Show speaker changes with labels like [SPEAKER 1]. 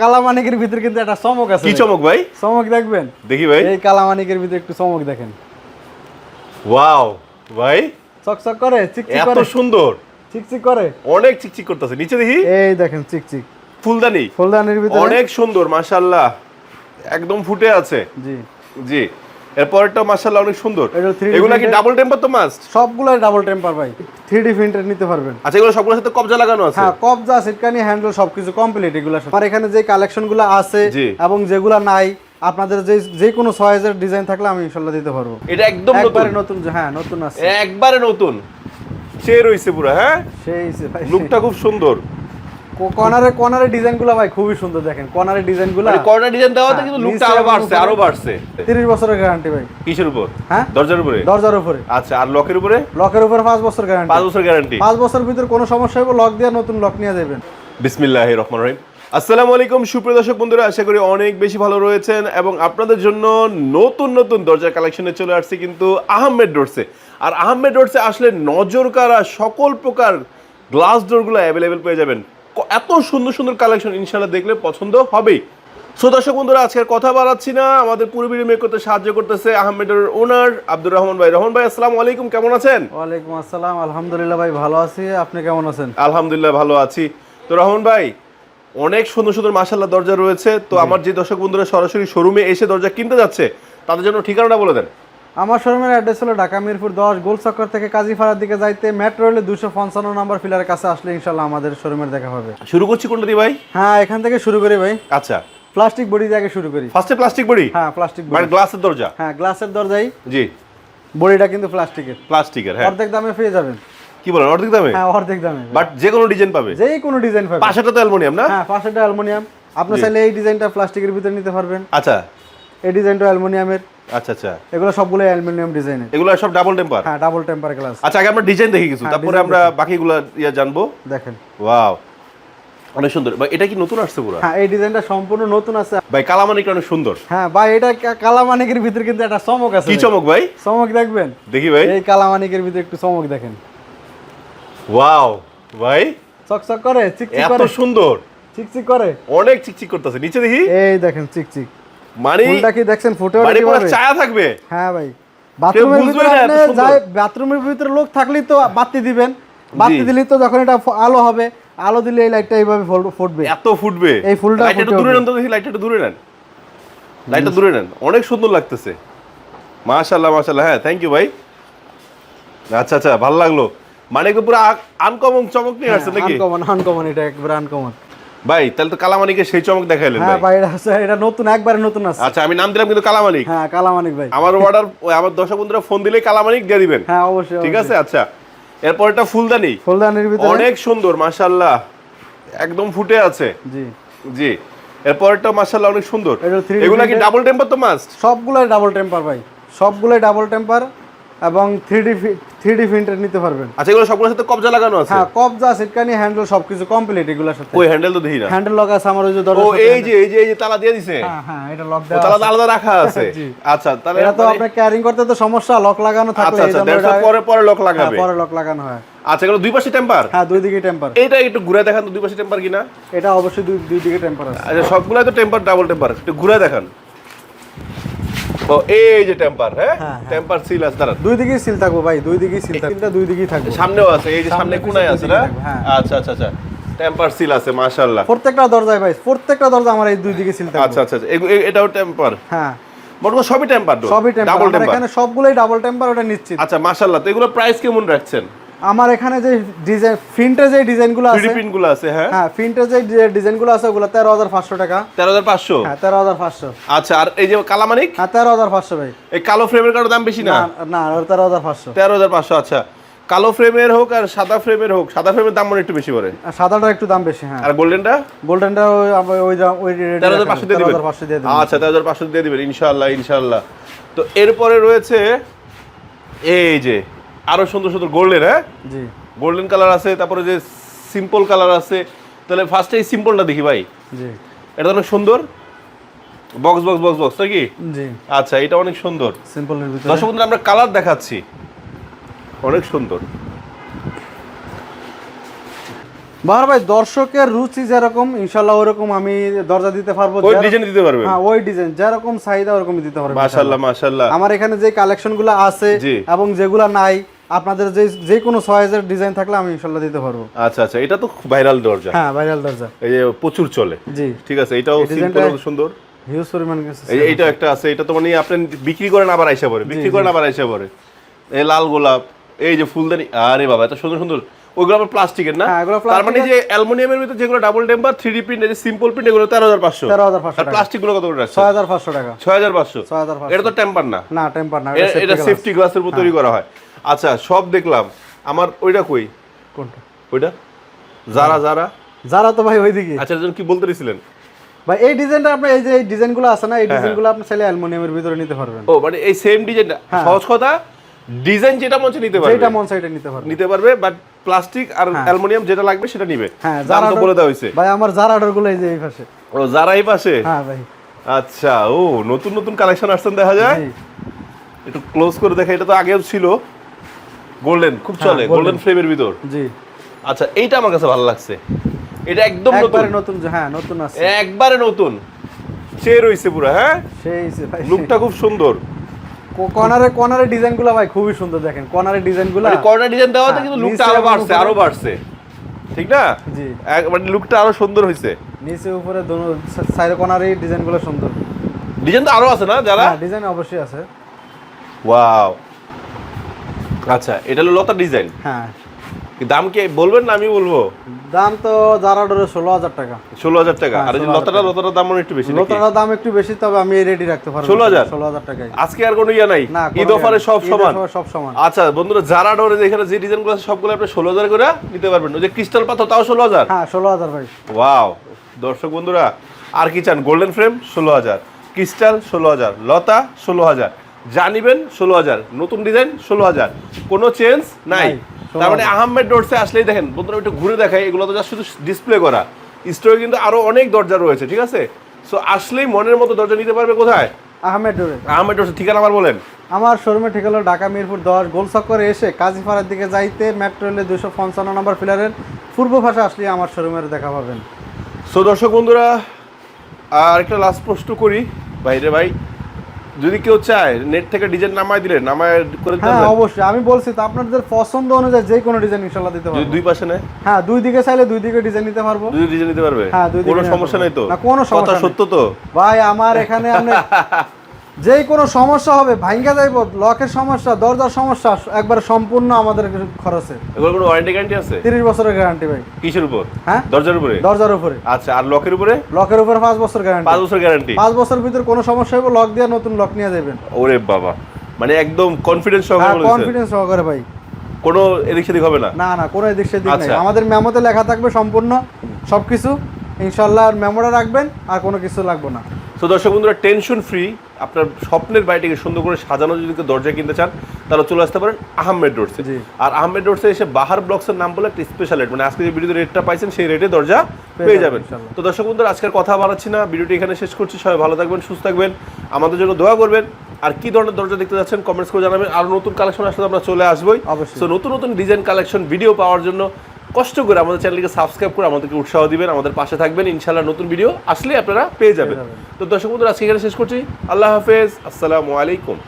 [SPEAKER 1] কালামানিকের ভিতরে কিন্তু একটা চমক আছে
[SPEAKER 2] কি। চমক ভাই?
[SPEAKER 1] চমক দেখবেন?
[SPEAKER 2] দেখি ভাই।
[SPEAKER 1] এই কালামানিকের ভিতরে একটু চমক দেখেন।
[SPEAKER 2] ওয়াও ভাই।
[SPEAKER 1] চকচক করে চিকচিক করে।
[SPEAKER 2] এত সুন্দর।
[SPEAKER 1] চিকচিক করে।
[SPEAKER 2] অনেক চিকচিক করতেছে। নিচে দেখি।
[SPEAKER 1] এই দেখেন চিকচিক।
[SPEAKER 2] ফুলদানি।
[SPEAKER 1] ফুলদানির ভিতরে।
[SPEAKER 2] অনেক সুন্দর মাশাআল্লাহ। একদম ফুটে আছে।
[SPEAKER 1] জি।
[SPEAKER 2] জি। এরপরটা মাশাআল্লাহ অনেক সুন্দর।
[SPEAKER 1] 3D
[SPEAKER 2] এগুলা কি ডাবল টেম্পার তো মাস্ট
[SPEAKER 1] সবগুলাই ডাবল টেম্পার ভাই। থ্রি ডি প্রিন্টার নিতে পারবেন।
[SPEAKER 2] আচ্ছা এগুলো সবগুলোর সাথে কবজা লাগানো আছে?
[SPEAKER 1] হ্যাঁ কবজা সিটকানি হ্যান্ডেল সবকিছু কমপ্লিট এগুলো আমার এখানে যে কালেকশনগুলো আছে এবং যেগুলো নাই আপনাদের যে যে কোনো সাইজের ডিজাইন থাকলে আমি ইনশাল্লাহ দিতে পারব।
[SPEAKER 2] এটা একদম নতুন।
[SPEAKER 1] একবারে নতুন হ্যাঁ নতুন আছে।
[SPEAKER 2] একবারে নতুন। সে রইছে পুরো হ্যাঁ?
[SPEAKER 1] সেই ভাই।
[SPEAKER 2] লুকটা খুব সুন্দর।
[SPEAKER 1] কর্নারে কর্নারে ডিজাইনগুলো ভাই খুবই সুন্দর দেখেন। কর্নারে ডিজাইনগুলো
[SPEAKER 2] মানে কর্নার ডিজাইন দেওয়াতে
[SPEAKER 1] হ্যাঁ,
[SPEAKER 2] কিন্তু লুকটা
[SPEAKER 1] আরও
[SPEAKER 2] বাড়ছে আরও বাড়ছে।
[SPEAKER 1] তিরিশ বছরের গ্যারান্টি ভাই।
[SPEAKER 2] কিসের উপর?
[SPEAKER 1] হ্যাঁ?
[SPEAKER 2] দরজার উপরে?
[SPEAKER 1] দরজার উপরে।
[SPEAKER 2] আচ্ছা আর লকের উপরে?
[SPEAKER 1] লকের উপরে পাঁচ বছর গ্যারান্টি
[SPEAKER 2] পাঁচ বছর গ্যারান্টি
[SPEAKER 1] পাঁচ বছর ভিতরে কোনো সমস্যা হবে লক দিয়ে নতুন লক নিয়ে যাবেন
[SPEAKER 2] বিসমিল্লাহ রহমান রহিম। আসসালামু আলাইকুম সুপ্রিয় দর্শক বন্ধুরা আশা করি অনেক বেশি ভালো রয়েছেন এবং আপনাদের জন্য নতুন নতুন দরজার কালেকশনে চলে আসছে কিন্তু আহমেদ ডোরসে আর আহমেদ ডোরসে আসলে নজর কারা সকল প্রকার গ্লাস ডোরগুলো অ্যাভেলেবেল পেয়ে যাবেন। এত সুন্দর সুন্দর কালেকশন ইনশাল্লাহ দেখলে পছন্দ হবেই। সো দর্শক বন্ধুরা আজকের কথা বাড়াচ্ছি না। আমাদের পুরো ভিডিও মেক করতে সাহায্য করতেছে আহমেদের ওনার আব্দুর রহমান ভাই। রহমান ভাই আসসালামু আলাইকুম কেমন আছেন?
[SPEAKER 1] ওয়ালাইকুম আসসালাম আলহামদুলিল্লাহ ভাই ভালো আছি। আপনি কেমন আছেন?
[SPEAKER 2] আলহামদুলিল্লাহ ভালো আছি। তো রহমান ভাই অনেক সুন্দর সুন্দর মাসাল্লাহ দরজা রয়েছে। তো আমার যে দর্শক বন্ধুরা সরাসরি শোরুমে এসে দরজা কিনতে যাচ্ছে তাদের জন্য ঠিকানাটা বলে দেন।
[SPEAKER 1] আমার শোরুমের অ্যাড্রেস হলো ঢাকা মিরপুর দশ গোল চক্কর থেকে কাজীপাড়ার দিকে যাইতে মেট্রো রেলে দুশো পঞ্চান্ন নম্বর ফিলারের কাছে আসলে ইনশাল্লাহ আমাদের শোরুমের দেখা হবে।
[SPEAKER 2] শুরু করছি কোনটা দিয়ে ভাই?
[SPEAKER 1] হ্যাঁ এখান থেকে শুরু করি ভাই।
[SPEAKER 2] আচ্ছা।
[SPEAKER 1] প্লাস্টিক বডি দিয়ে আগে শুরু করি।
[SPEAKER 2] ফার্স্টে প্লাস্টিক বডি?
[SPEAKER 1] হ্যাঁ প্লাস্টিক
[SPEAKER 2] মানে
[SPEAKER 1] বডি
[SPEAKER 2] গ্লাসের দরজা?
[SPEAKER 1] হ্যাঁ গ্লাসের দরজাই
[SPEAKER 2] জি।
[SPEAKER 1] বডিটা কিন্তু প্লাস্টিকের।
[SPEAKER 2] প্লাস্টিকের হ্যাঁ।
[SPEAKER 1] অর্ধেক দামে পেয়ে যাবেন।
[SPEAKER 2] কি বলেন অর্ধেক দামে?
[SPEAKER 1] হ্যাঁ অর্ধেক দামে।
[SPEAKER 2] বাট যে কোনো ডিজাইন পাবে?
[SPEAKER 1] যেই কোনো ডিজাইন পাবে।
[SPEAKER 2] পাশেটা তো অ্যালুমিনিয়াম না?
[SPEAKER 1] হ্যাঁ পাশেটা অ্যালুমিনিয়াম। আপনি চাইলে এই ডিজাইনটা প্লাস্টিকের ভিতরে নিতে পারবেন।
[SPEAKER 2] আচ্ছা।
[SPEAKER 1] এই ডিজাইনটা অ্যালুমিনিয়ামের।
[SPEAKER 2] আচ্ছা আচ্ছা।
[SPEAKER 1] এগুলো সবগুলো অ্যালুমিনিয়াম ডিজাইনের।
[SPEAKER 2] এগুলো সব ডাবল টেম্পার
[SPEAKER 1] হ্যাঁ ডাবল টেম্পার গ্লাস
[SPEAKER 2] আচ্ছা আগে আমরা ডিজাইন দেখি কিছু তারপরে আমরা বাকিগুলো ইয়া জানব।
[SPEAKER 1] দেখেন।
[SPEAKER 2] ওয়াও অনেক সুন্দর। ভাই এটা কি নতুন আসছে পুরো?
[SPEAKER 1] হ্যাঁ এই ডিজাইনটা সম্পূর্ণ নতুন আছে
[SPEAKER 2] ভাই কালামানিকটা অনেক সুন্দর।
[SPEAKER 1] হ্যাঁ ভাই এটা কালামানিকের ভিতরে কিন্তু একটা চমক আছে।
[SPEAKER 2] কি চমক ভাই?
[SPEAKER 1] চমক দেখবেন?
[SPEAKER 2] দেখি ভাই।
[SPEAKER 1] এই কালামানিকের ভিতরে একটু চমক দেখেন।
[SPEAKER 2] ওয়াও ভাই।
[SPEAKER 1] চকচক করে চিকচিক
[SPEAKER 2] এত
[SPEAKER 1] করে।
[SPEAKER 2] সুন্দর।
[SPEAKER 1] চিকচিক করে।
[SPEAKER 2] অনেক চিকচিক করতেছে। নিচে দেখি।
[SPEAKER 1] এই দেখেন চিকচিক।
[SPEAKER 2] মানে
[SPEAKER 1] ফুলটা কি দেখছেন? ফুটে
[SPEAKER 2] মানে পুরো ছায়া থাকবে।
[SPEAKER 1] হ্যাঁ ভাই। বাথরুমের ভিতরে আপনি। যাই বাথরুমের ভিতরে লোক থাকলেই তো বাতি দিবেন। বাতি দিলেই তো যখন এটা আলো হবে আলো দিলে এই লাইটটা এইভাবে ফুটবে।
[SPEAKER 2] এত ফুটবে।
[SPEAKER 1] এই ফুলটা
[SPEAKER 2] লাইটটা দূরে নেন তো দেখি লাইটটা দূরে নেন। লাইটটা দূরে নেন। অনেক সুন্দর লাগতেছে। মাশাআল্লাহ মাশাআল্লাহ। হ্যাঁ থ্যাংক ইউ ভাই। আচ্ছা আচ্ছা ভালো লাগল। মানে পুরো আনকমন চমক নিয়ে আসছে নাকি?
[SPEAKER 1] আনকমন আনকমন এটা একবারে আনকমন
[SPEAKER 2] ভাই তাহলে তো কালামানিকে সেই চমক দেখাইলেন
[SPEAKER 1] হ্যাঁ
[SPEAKER 2] ভাই।
[SPEAKER 1] এটা এটা নতুন একবারে নতুন আছে
[SPEAKER 2] আচ্ছা আমি নাম দিলাম কিন্তু কালামানিক।
[SPEAKER 1] হ্যাঁ কালামানিক ভাই।
[SPEAKER 2] আমার অর্ডার আমার দর্শক বন্ধুরা ফোন দিলে কালামানিক দিয়ে দিবেন।
[SPEAKER 1] হ্যাঁ অবশ্যই
[SPEAKER 2] ঠিক আছে? আচ্ছা এরপর এটা ফুলদানি।
[SPEAKER 1] ফুলদানির ভিতরে?
[SPEAKER 2] অনেক সুন্দর মাশাআল্লাহ। একদম ফুটে আছে।
[SPEAKER 1] জি।
[SPEAKER 2] জি এরপরটা মাশাআল্লাহ অনেক সুন্দর।
[SPEAKER 1] এটা 3D
[SPEAKER 2] এগুলা কি ডাবল টেম্পার তো মাস্ট
[SPEAKER 1] সবগুলোই ডাবল টেম্পার ভাই। সবগুলাই ডাবল টেম্পার এবং থ্রি ডি থ্রি প্রিন্টার নিতে পারবেন।
[SPEAKER 2] আচ্ছা এগুলো সবগুলোর সাথে কবজা লাগানো আছে?
[SPEAKER 1] হ্যাঁ কবজা সিটকানি হ্যান্ডেল সবকিছু কমপ্লিট এগুলোর সাথে।
[SPEAKER 2] ওই হ্যান্ডেল তো দেখি না।
[SPEAKER 1] হ্যান্ডেল লক আছে আমার ওই যে দরজা ও
[SPEAKER 2] এই যে এই যে এই যে তালা দিয়ে দিছে?
[SPEAKER 1] হ্যাঁ হ্যাঁ এটা লক দেওয়া
[SPEAKER 2] তালা আলাদা রাখা আছে।
[SPEAKER 1] জি।
[SPEAKER 2] আচ্ছা তাহলে
[SPEAKER 1] এটা তো
[SPEAKER 2] মানে-
[SPEAKER 1] আপনার ক্যারিং করতে তো সমস্যা লক লাগানো থাকলে
[SPEAKER 2] আচ্ছা আচ্ছা
[SPEAKER 1] এটা-
[SPEAKER 2] পরে পরে লক
[SPEAKER 1] হ্যাঁ,
[SPEAKER 2] লাগাবে
[SPEAKER 1] পরে লক লাগানো হয়।
[SPEAKER 2] আচ্ছা এগুলো দুই পাশে টেম্পার
[SPEAKER 1] হ্যাঁ দুই দিকে টেম্পার
[SPEAKER 2] এইটা একটু ঘুরে দেখান তো দুই পাশে টেম্পার কিনা?
[SPEAKER 1] এটা অবশ্যই দুই দুই দিকে টেম্পার আছে।
[SPEAKER 2] আচ্ছা সবগুলাই তো টেম্পার ডাবল টেম্পার একটু ঘুরে দেখান। এই যে টেম্পার হ্যাঁ?
[SPEAKER 1] হ্যাঁ, হ্যাঁ।
[SPEAKER 2] টেম্পার সিল আছে দাঁড়ান।
[SPEAKER 1] দুই দিকেই সিল থাকব ভাই দুই দিকেই সিল থাকবে। দুই দিকেই থাকবে।
[SPEAKER 2] সামনেও আছে এই যে
[SPEAKER 1] সামনে
[SPEAKER 2] কোনায় আছে না?
[SPEAKER 1] হ্যাঁ।
[SPEAKER 2] আচ্ছা আচ্ছা আচ্ছা। টেম্পার সিল আছে মাশাআল্লাহ।
[SPEAKER 1] প্রত্যেকটা দরজায় ভাই প্রত্যেকটা দরজা আমার এই দুই দিকে সিল থাকবে।
[SPEAKER 2] আচ্ছা আচ্ছা আচ্ছা। এটাও টেম্পার
[SPEAKER 1] হ্যাঁ।
[SPEAKER 2] সবই টেম্পার
[SPEAKER 1] সবই টেম্পার
[SPEAKER 2] ডাবল টেম্পার
[SPEAKER 1] এখানে সবগুলোই ডাবল টেম্পার ওটা নিশ্চিত।
[SPEAKER 2] আচ্ছা মাশাআল্লাহ। তো এগুলো প্রাইস কেমন রাখছেন?
[SPEAKER 1] আমার এখানে যে ডিজাইন প্রিন্টে যে ডিজাইনগুলো আছে
[SPEAKER 2] ফিলিপিনগুলো আছে হ্যাঁ?
[SPEAKER 1] হ্যাঁ প্রিন্টে যে ডিজাইনগুলো আছে ওগুলো তেরো হাজার পাঁচশো টাকা।
[SPEAKER 2] তেরো হাজার পাঁচশো?
[SPEAKER 1] হ্যাঁ তেরো হাজার পাঁচশো।
[SPEAKER 2] আচ্ছা আর এই যে কালামানিক
[SPEAKER 1] হ্যাঁ তেরো হাজার পাঁচশো ভাই।
[SPEAKER 2] এই কালো ফ্রেমের কারও দাম বেশি না?
[SPEAKER 1] না না ওর তেরো হাজার পাঁচশো।
[SPEAKER 2] তেরো হাজার পাঁচশো আচ্ছা। কালো ফ্রেমের হোক আর সাদা ফ্রেমের হোক সাদা ফ্রেমের দাম মনে একটু বেশি পড়ে।
[SPEAKER 1] আর সাদাটা একটু দাম বেশি হ্যাঁ।
[SPEAKER 2] আর গোল্ডেনটা?
[SPEAKER 1] গোল্ডেনটা ওই ওই ওই rate এ
[SPEAKER 2] তেরো হাজার
[SPEAKER 1] রাখা
[SPEAKER 2] পাঁচশো
[SPEAKER 1] আছে,
[SPEAKER 2] দিয়ে দিবেন?
[SPEAKER 1] 13,500 দিয়ে দিবেন।
[SPEAKER 2] আচ্ছা তেরো হাজার পাঁচশো দিয়ে দিবেন ইনশাল্লাহ ইনশাল্লাহ তো এরপরে রয়েছে এই যে আরও সুন্দর সুন্দর গোল্ডেন হ্যাঁ?
[SPEAKER 1] জি।
[SPEAKER 2] গোল্ডেন কালার আছে তারপরে যে সিম্পল কালার আছে তাহলে ফার্স্টে এই সিম্পলটা দেখি ভাই।
[SPEAKER 1] জি।
[SPEAKER 2] এটা অনেক সুন্দর। বক্স বক্স বক্স বক্স নাকি?
[SPEAKER 1] জি।
[SPEAKER 2] আচ্ছা এটা অনেক সুন্দর।
[SPEAKER 1] সিম্পলের ভিতরে।
[SPEAKER 2] দর্শক বন্ধুরা আমরা কালার দেখাচ্ছি। অনেক সুন্দর।
[SPEAKER 1] বাহার ভাই দর্শকের রুচি যেরকম ইনশাল্লাহ ওরকম আমি দরজা দিতে পারব।
[SPEAKER 2] ওই ডিজাইন দিতে পারবে
[SPEAKER 1] হ্যাঁ ওই ডিজাইন যেরকম চাহিদা ওরকম দিতে পারব
[SPEAKER 2] মাশাআল্লাহ মাশাআল্লাহ
[SPEAKER 1] আমার এখানে যে কালেকশনগুলো আছে। এবং যেগুলো নাই আপনাদের যে যে কোনো সয়েজের ডিজাইন থাকলে আমি ইনশাল্লাহ দিতে পারব।
[SPEAKER 2] আচ্ছা আচ্ছা এটা তো ভাইরাল দরজা।
[SPEAKER 1] হ্যাঁ ভাইরাল দরজা।
[SPEAKER 2] এই যে প্রচুর চলে।
[SPEAKER 1] জি।
[SPEAKER 2] ঠিক আছে এটাও সিম্পল সুন্দর।
[SPEAKER 1] হিউজ পরিমাণ
[SPEAKER 2] এইটা একটা আছে এটা তো মানে আপনি বিক্রি করেন আবার আইসা পড়ে। বিক্রি করেন আবার আইসা পড়ে। এই লাল গোলাপ এই যে ফুলদানি আরে বাবা এত সুন্দর সুন্দর। ওইগুলো আবার প্লাস্টিকের না?
[SPEAKER 1] হ্যাঁ,
[SPEAKER 2] তার মানে যে অ্যালুমিনিয়ামের ভিতরে যেগুলো double temper three D print যে সিম্পল প্রিন্ট এগুলো তেরো হাজার পাঁচশো।
[SPEAKER 1] তেরো হাজার পাঁচশো
[SPEAKER 2] প্লাস্টিকগুলো কত করে
[SPEAKER 1] ছয় হাজার পাঁচশো টাকা।
[SPEAKER 2] ছয় হাজার পাঁচশো।
[SPEAKER 1] ছয় হাজার
[SPEAKER 2] এটা তো টেম্পার না।
[SPEAKER 1] না টেম্পার না
[SPEAKER 2] এটা সেফটি গ্লাসের উপর তৈরি করা হয়। আচ্ছা সব দেখলাম। আমার ওইটা কই?
[SPEAKER 1] কোনটা?
[SPEAKER 2] ওইটা? যারা যারা?
[SPEAKER 1] যারা তো ভাই ওইদিকে।
[SPEAKER 2] আচ্ছা এর কি বলতে দিছিলেন?
[SPEAKER 1] ভাই এই ডিজাইনটা আপনি এই যে এই ডিজাইনগুলো আছে না এই ডিজাইনগুলো আপনি চাইলে অ্যালুমিনিয়ামের ভিতরে নিতে পারবেন।
[SPEAKER 2] ও মানে এই সেম ডিজাইনটা। সহজ কথা ডিজাইন যেটা মন নিতে পারবে।
[SPEAKER 1] যেটা মন সাইডে নিতে পারবেন
[SPEAKER 2] নিতে পারবে বাট প্লাস্টিক আর অ্যালুমিনিয়াম যেটা লাগবে সেটা নিবে।
[SPEAKER 1] হ্যাঁ
[SPEAKER 2] দাম তো বলে দেওয়া হয়েছে।
[SPEAKER 1] ভাই আমার যারা অর্ডারগুলো এই যে এই পাশে।
[SPEAKER 2] ও যারা এই পাশে?
[SPEAKER 1] হ্যাঁ ভাই।
[SPEAKER 2] আচ্ছা ও নতুন নতুন কালেকশন আসছেন দেখা যায়। একটু ক্লোজ করে দেখা এটা তো আগেও ছিল। গোল্ডেন খুব চলে গোল্ডেন ফ্রেমের ভিতর।
[SPEAKER 1] জি।
[SPEAKER 2] আচ্ছা এইটা আমার কাছে ভালো লাগছে। এটা একদম নতুন।
[SPEAKER 1] নতুন হ্যাঁ নতুন আছে
[SPEAKER 2] একবারে নতুন। সে রইছে পুরো হ্যাঁ?
[SPEAKER 1] সেই
[SPEAKER 2] লুকটা খুব সুন্দর।
[SPEAKER 1] কর্নারে কর্নারে ডিজাইনগুলো ভাই খুবই সুন্দর দেখেন। কর্নারে ডিজাইনগুলো
[SPEAKER 2] মানে কর্নার ডিজাইন দেওয়াতে
[SPEAKER 1] হ্যাঁ,
[SPEAKER 2] কিন্তু লুকটা
[SPEAKER 1] আরও
[SPEAKER 2] বাড়ছে আরও বাড়ছে। ঠিক না?
[SPEAKER 1] জি।
[SPEAKER 2] মানে লুকটা আরও সুন্দর হয়েছে
[SPEAKER 1] নিচে উপরে দোনো সাইড কর্নারে ডিজাইনগুলো সুন্দর।
[SPEAKER 2] ডিজাইন তো আরও আছে না যারা?
[SPEAKER 1] হ্যাঁ ডিজাইন অবশ্যই আছে।
[SPEAKER 2] ওয়াও। আচ্ছা এটা হলো লতা ডিজাইন।
[SPEAKER 1] হ্যাঁ।
[SPEAKER 2] দাম কি বলবেন না আমি বলব?
[SPEAKER 1] দাম তো যারা অর্ডারে ষোলো হাজার টাকা।
[SPEAKER 2] ষোলো হাজার টাকা। আর যে লতাটা লতাটার দাম একটু বেশি?
[SPEAKER 1] লোতার দাম একটু বেশি তবে আমি রেডি রাখতে পারব।
[SPEAKER 2] 16,000?
[SPEAKER 1] ষোলো হাজার টাকায়।
[SPEAKER 2] আজকে আর কোনো ইয়া নাই? ঈদ অফারে সব সমান?
[SPEAKER 1] সব সমান।
[SPEAKER 2] আচ্ছা বন্ধুরা যারা ডোরে এখানে যে ডিজাইনগুলো আছে সবগুলো আপনি ষোলো হাজার করে নিতে পারবেন। ওই যে ক্রিস্টাল পাথর তাও ষোলো হাজার?
[SPEAKER 1] হ্যাঁ ষোলো হাজার ভাই।
[SPEAKER 2] ওয়াও দর্শক বন্ধুরা আর কি চান? গোল্ডেন ফ্রেম ষোলো হাজার। ক্রিস্টাল ষোলো হাজার। লতা ষোলো হাজার। যা নিবেন ষোলো হাজার। নতুন ডিজাইন ষোলো হাজার। কোনো চেঞ্জ নাই, তার মানে আহমেদ ডোরসে আসলেই দেখেন বন্ধুরা একটু ঘুরে দেখাই এগুলো তো just শুধু ডিসপ্লে করা। স্টোরে কিন্তু আরও অনেক দরজা রয়েছে ঠিক আছে? সো আসলেই মনের মতো দরজা নিতে পারবে কোথায়?
[SPEAKER 1] আহমেদ ডোরে
[SPEAKER 2] আহমেদ ডোরসে ঠিকানা আমার বলেন।
[SPEAKER 1] আমার শোরুমে ঠিক হলো ঢাকা মিরপুর দশ গোল চক্করে এসে কাজীপাড়ার দিকে যাইতে মেট্রো রেলের দুশো পঞ্চান্ন নম্বর ফিলারের পূর্ব ভাষা আসলে আমার শোরুমের দেখা পাবেন।
[SPEAKER 2] সো দর্শক বন্ধুরা আর একটা লাস্ট প্রশ্ন করি। বাইরে ভাই যদি কেউ চায় নেট থেকে ডিজাইন নামায় দিলে নামায় করে
[SPEAKER 1] হ্যাঁ অবশ্যই। আমি বলছি তো আপনাদের পছন্দ অনুযায়ী যে কোনো ডিজাইন ইনশাল্লাহ দিতে পারব।
[SPEAKER 2] দুই পাশে নেয়?
[SPEAKER 1] হ্যাঁ দুই দিকে চাইলে দুই দিকে ডিজাইন নিতে পারব।
[SPEAKER 2] দুই ডিজাইন নিতে পারবে?
[SPEAKER 1] হ্যাঁ, দুই দিকে
[SPEAKER 2] কোনো সমস্যা। নাই তো?
[SPEAKER 1] না, কোনো সমস্যা
[SPEAKER 2] সত্য তো?
[SPEAKER 1] ভাই আমার এখানে আপনি যে কোনো সমস্যা হবে ভাঙ্গা যাইব লকের সমস্যা দরজার সমস্যা একবার সম্পূর্ণ আমাদের খরচে।
[SPEAKER 2] এগুলো কোনো ওয়ারেন্টি গ্যারান্টি আছে?
[SPEAKER 1] তিরিশ বছরের গ্যারান্টি ভাই।
[SPEAKER 2] কিসের উপর?
[SPEAKER 1] হ্যাঁ?
[SPEAKER 2] দরজার উপরে?
[SPEAKER 1] দরজার উপরে।
[SPEAKER 2] আচ্ছা আর লকের উপরে?
[SPEAKER 1] লকের উপরে পাঁচ বছর গ্যারান্টি।
[SPEAKER 2] পাঁচ বছর গ্যারান্টি?
[SPEAKER 1] পাঁচ বছর ভিতরে কোনো সমস্যা হবে লক দিয়ে নতুন লক নিয়ে যাবেন
[SPEAKER 2] ওরে বাবা। মানে একদম কনফিডেন্স
[SPEAKER 1] হ্যাঁ
[SPEAKER 2] সহকারে বলেছেন
[SPEAKER 1] কনফিডেন্স সহকারে ভাই।
[SPEAKER 2] কোনো এদিক সেদিক হবে না?
[SPEAKER 1] না না কোনো এদিক সেদিক নেই।
[SPEAKER 2] আচ্ছা।
[SPEAKER 1] আমাদের মেমোতে লেখা থাকবে সম্পূর্ণ সবকিছু। ইনশাল্লাহ আর মেমোটা রাখবেন আর কোনো কিছু লাগবে না।
[SPEAKER 2] তো দর্শক বন্ধুরা টেনশন ফ্রি আপনার স্বপ্নের বাড়িটিকে সুন্দর করে সাজানো যদি কেউ দরজা কিনতে চান তাহলে চলে আসতে পারেন আহমেদ রোডসে
[SPEAKER 1] জি।
[SPEAKER 2] আর আহমেদ রোডসে এসে বাহার ব্লকসের নাম বলে একটা স্পেশাল রেট মানে আজকে যে ভিডিওতে রেটটা পাইছেন সেই রেটে দরজা পেয়ে
[SPEAKER 1] যাবেন,
[SPEAKER 2] তো দর্শক বন্ধুরা আজকের কথা বাড়াচ্ছি না। ভিডিওটি এখানে শেষ করছি। সবাই ভালো থাকবেন সুস্থ থাকবেন। আমাদের জন্য দোয়া করবেন। আর কি ধরনের দরজা দেখতে যাচ্ছেন কমেন্টস করে জানাবেন। আর নতুন কালেকশন আসলে আমরা চলে আসবোই।
[SPEAKER 1] অবশ্যই।
[SPEAKER 2] তো নতুন নতুন ডিজাইন কালেকশন ভিডিও পাওয়ার জন্য কষ্ট করে আমাদের চ্যানেলকে সাবস্ক্রাইব করে আমাদেরকে উৎসাহ দিবেন আমাদের পাশে থাকবেন ইনশাল্লাহ নতুন ভিডিও আসলে আপনারা পেয়ে
[SPEAKER 1] যাবেন।
[SPEAKER 2] তো দর্শক বন্ধুরা আজকে এখানে শেষ করছি। আল্লাহ হাফেজ আসসালামু আলাইকুম।